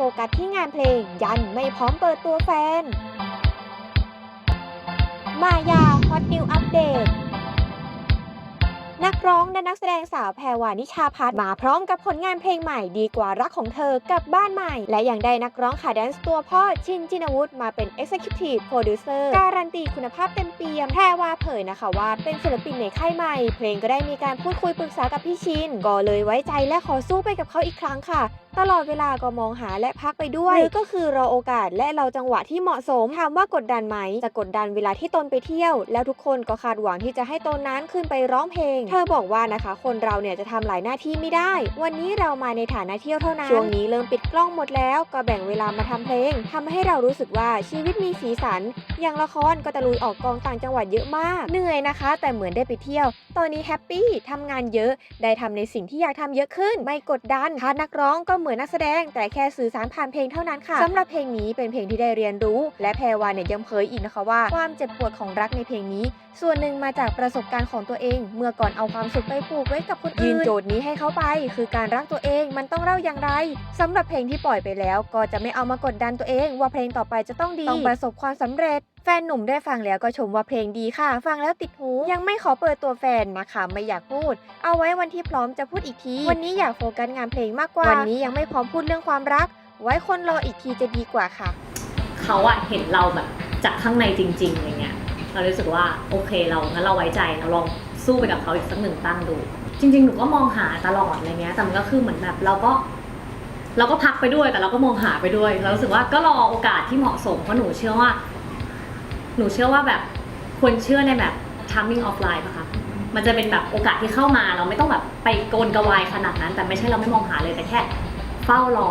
โฟกัสที่งานเพลงยันไม่พร้อมเปิดตัวแฟน มายาฮอตนิวอัปเดตนักร้องและนักแสดงสาวแพรวานิชาพัฒน์มาพร้อมกับผลงานเพลงใหม่ดีกว่ารักของเธอกับบ้านใหม่ และยังได้นักร้องขาแดนซ์ตัวพ่อชินจินวุฒิมาเป็น Executive Producer การันตีคุณภาพเต็มเปี่ยม แพรวาเผยนะคะว่าเป็นศิลปินในค่ายใหม่ เพลงก็ได้มีการพูดคุยปรึกษากับพี่ชิน ก็เลยไว้ใจและขอสู้ไปกับเขาอีกครั้งค่ะ ตลอดเวลาก็มองหาและพักไปด้วยหรือก็คือรอโอกาสและเราจังหวะที่เหมาะสมถามว่ากดดันไหมจะกดดันเวลาที่ตนไปเที่ยว แล้วทุกคนก็คาดหวังที่จะให้ตนนั้นขึ้นไปร้องเพลง เธอบอกว่านะคะ คนเราเนี่ยจะทำหลายหน้าที่ไม่ได้ วันนี้เรามาในฐานะเที่ยวเท่านั้นช่วงนี้เริ่มปิดกล้องหมดแล้ว ก็แบ่งเวลามาทำเพลงทำให้เรารู้สึกว่าชีวิตมีสีสัน อย่างละครก็ตะลุยออกกองต่างจังหวัดเยอะมากเหนื่อยนะคะ แต่เหมือนได้ไปเที่ยว ตอนนี้แฮปปี้ทำงานเยอะได้ทำในสิ่งที่อยากทำเยอะขึ้น ไม่กดดันพาร์ทนักร้องก็เหมือนนักแสดง แต่แค่สื่อสารผ่านเพลงเท่านั้นค่ะสำหรับเพลงนี้เป็นเพลงที่ได้เรียนรู้ และแพรวาเนี่ยยังเผยอีกนะคะว่าความเจ็บปวดของรักในเพลงนี้ ส่วนหนึ่งมาจากประสบการณ์ของตัวเอง เมื่อก่อนเอาความสุขไปผูกไว้กับคนอื่นยืนโจทย์นี้ให้เขาไป คือการรักตัวเองมันต้องเล่าอย่างไรสำหรับเพลงที่ปล่อยไปแล้ว ก็จะไม่เอามากดดันตัวเอง ว่าเพลงต่อไปจะต้องดีต้องประสบความสำเร็จแฟนหนุ่มได้ฟังแล้วก็ชมว่าเพลงดีค่ะ ฟังแล้วติดหู ยังไม่ขอเปิดตัวแฟนนะคะ ไม่อยากพูด เอาไว้วันที่พร้อมจะพูดอีกที วันนี้อยากโฟกัสงานเพลงมากกว่า วันนี้ยังไม่พร้อมพูดเรื่องความรัก ไว้คนรออีกทีจะดีกว่าค่ะ เขาอะเห็นเราแบบจากข้างในจริงๆอะไรเงี้ย เรารู้สึกว่าโอเคเรางั้นเราไว้ใจเราลองสู้ไปกับเขาอีกสักหนึ่งตั้งดู จริง ๆ หนูก็มองหาตลอดอะไรเงี้ย แต่มันก็คือเหมือนแบบเราก็เราก็พักไปด้วยแต่เราก็มองหาไปด้วยเรารู้สึกว่าก็รอโอกาสที่เหมาะสมเพราะหนูเชื่อว่า หนูเชื่อว่าแบบควรเชื่อในแบบ timing of life อะค่ะ มันจะเป็นแบบโอกาสที่เข้ามาเราไม่ต้องแบบไปโกนกระวายขนาดนั้น แต่ไม่ใช่เราไม่มองหาเลยแต่แค่เฝ้ารอ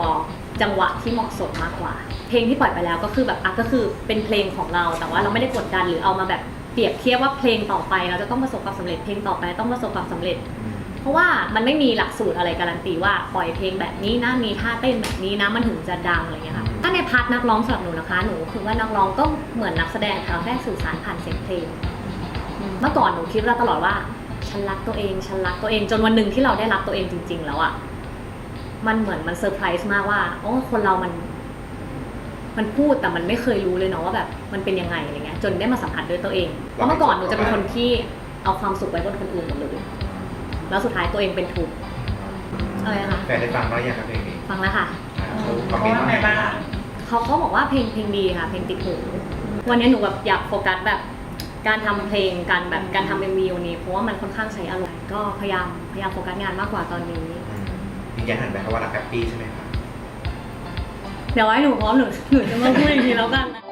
จังหวะที่เหมาะสมมากกว่า เพลงที่ปล่อยไปแล้วก็คือแบบอะก็คือเป็นเพลงของเรา แต่ว่าเราไม่ได้กดดันหรือเอามาแบบเปรียบเทียบว่าเพลงต่อไป เราจะต้องประสบความสำเร็จเพลงต่อไปต้องประสบความสำเร็จ เพราะว่ามันไม่มีหลักสูตรอะไรการันตีว่าปล่อยเพลงแบบนี้นะมีท่าเต้นแบบนี้นะมันถึงจะดังอะไรเงี้ยค่ะ ถ้าในพาร์ทนักร้องสำหรับหนูนะคะ หนูคือว่านักร้องก็เหมือนนักแสดงค่ะเราแค่สื่อสารผ่านเสียงเพลงอืมเมื่อก่อนหนูคิดว่าตลอดว่าฉันรักตัวเองฉันรักตัวเองจนวันหนึ่งที่เราได้รักตัวเองจริง ๆ แล้วอะมันเหมือนมันเซอร์ไพรส์มากว่าโอ้คนเรามัน มันพูดแต่มันไม่เคยรู้เลยเนาะว่าแบบมันเป็นยังไงอะไรเงี้ยจนได้มาสัมผัสด้วยตัวเองเพราะเมื่อก่อนหนูจะเป็นคนที่เอาความสุขไว้บนคนอื่นหมดเลยแล้วสุดท้ายตัวเองเป็นทุกข์อะไรนะคะแต่ได้ฟังแล้วยังครับเพลงนี้ฟังแล้วค่ะเขาคอมเมนต์ว่าไงบ้าง เขาเขาบอกว่าเพลงเพลงดีค่ะ เพลงติดหูวันนี้หนูแบบอยากโฟกัสแบบการทำเพลงการแบบการทำเอ็มวีวันนี้เพราะว่ามันค่อนข้างใช้อารมณ์ก็พยายามพยายามโฟกัสงานมากกว่าตอนนี้ยืนยันหันไปครับว่ารักแฮปปี้ใช่ไหมคะเดี๋ยวไว้หนูพร้อมหนูหนูจะมาพูดอีกทีแล้วกันนะ